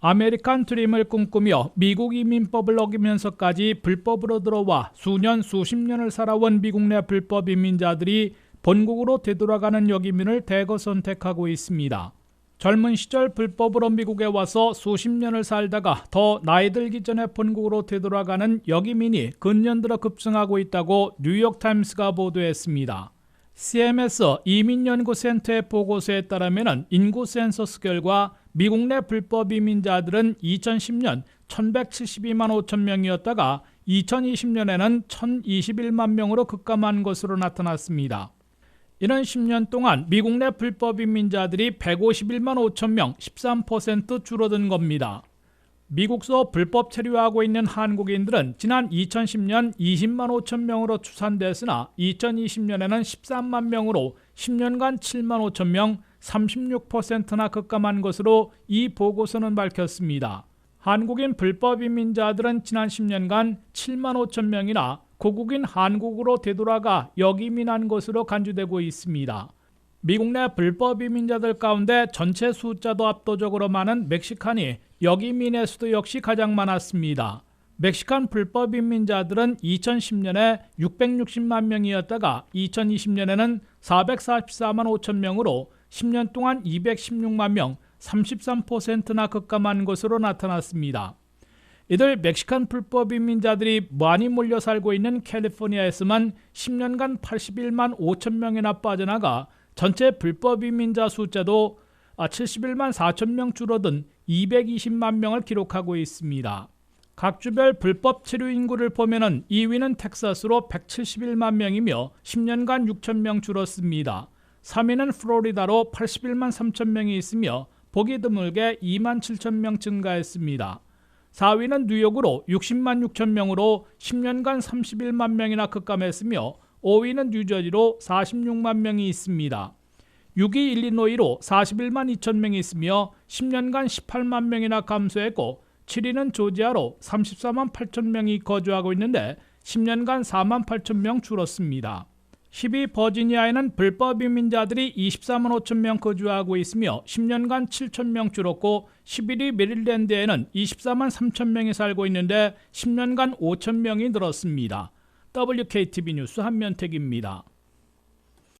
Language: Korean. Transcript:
아메리칸 드림을 꿈꾸며 미국 이민법을 어기면서까지 불법으로 들어와 수년 수십 년을 살아온 미국 내 불법 이민자들이 본국으로 되돌아가는 여기민을 대거 선택하고 있습니다. 젊은 시절 불법으로 미국에 와서 수십 년을 살다가 더 나이 들기 전에 본국으로 되돌아가는 여기민이 근년 들어 급증하고 있다고 뉴욕타임스가 보도했습니다. CMS 이민연구센터의 보고서에 따르면 인구 센서스 결과 미국 내 불법 이민자들은 2010년 1172만 5천 명이었다가 2020년에는 1021만 명으로 급감한 것으로 나타났습니다. 이런 10년 동안 미국 내 불법 이민자들이 151만 5천 명, 13% 줄어든 겁니다. 미국서 불법 체류하고 있는 한국인들은 지난 2010년 20만 5천 명으로 추산됐으나 2020년에는 13만 명으로 10년간 7만 5천 명, 36%나 급감한 것으로 이 보고서는 밝혔습니다. 한국인 불법 이민자들은 지난 10년간 7만 5천 명이나 고국인 한국으로 되돌아가 역이민한 것으로 간주되고 있습니다. 미국 내 불법 이민자들 가운데 전체 숫자도 압도적으로 많은 멕시칸이 역이민의 수도 역시 가장 많았습니다. 멕시칸 불법 이민자들은 2010년에 660만 명이었다가 2020년에는 444만 5천 명으로 10년 동안 216만 명, 33%나 급감한 것으로 나타났습니다. 이들 멕시칸 불법 이민자들이 많이 몰려 살고 있는 캘리포니아에서만 10년간 81만 5천 명이나 빠져나가 전체 불법 이민자 숫자도 71만 4천 명 줄어든 220만 명을 기록하고 있습니다. 각 주별 불법 체류 인구를 보면은 2위는 텍사스로 171만 명이며 10년간 6천 명 줄었습니다. 3위는 플로리다로 81만 3천 명이 있으며 보기 드물게 2만 7천 명 증가했습니다. 4위는 뉴욕으로 60만 6천 명으로 10년간 31만 명이나 급감했으며 5위는 뉴저지로 46만 명이 있습니다. 6위 일리노이로 41만 2천 명이 있으며 10년간 18만 명이나 감소했고 7위는 조지아로 34만 8천 명이 거주하고 있는데 10년간 4만 8천 명 줄었습니다. 10위 버지니아에는 불법 이민자들이 24만 5천 명 거주하고 있으며 10년간 7천 명 줄었고 11위 메릴랜드에는 24만 3천 명이 살고 있는데 10년간 5천 명이 늘었습니다. WKTV 뉴스 한면택입니다.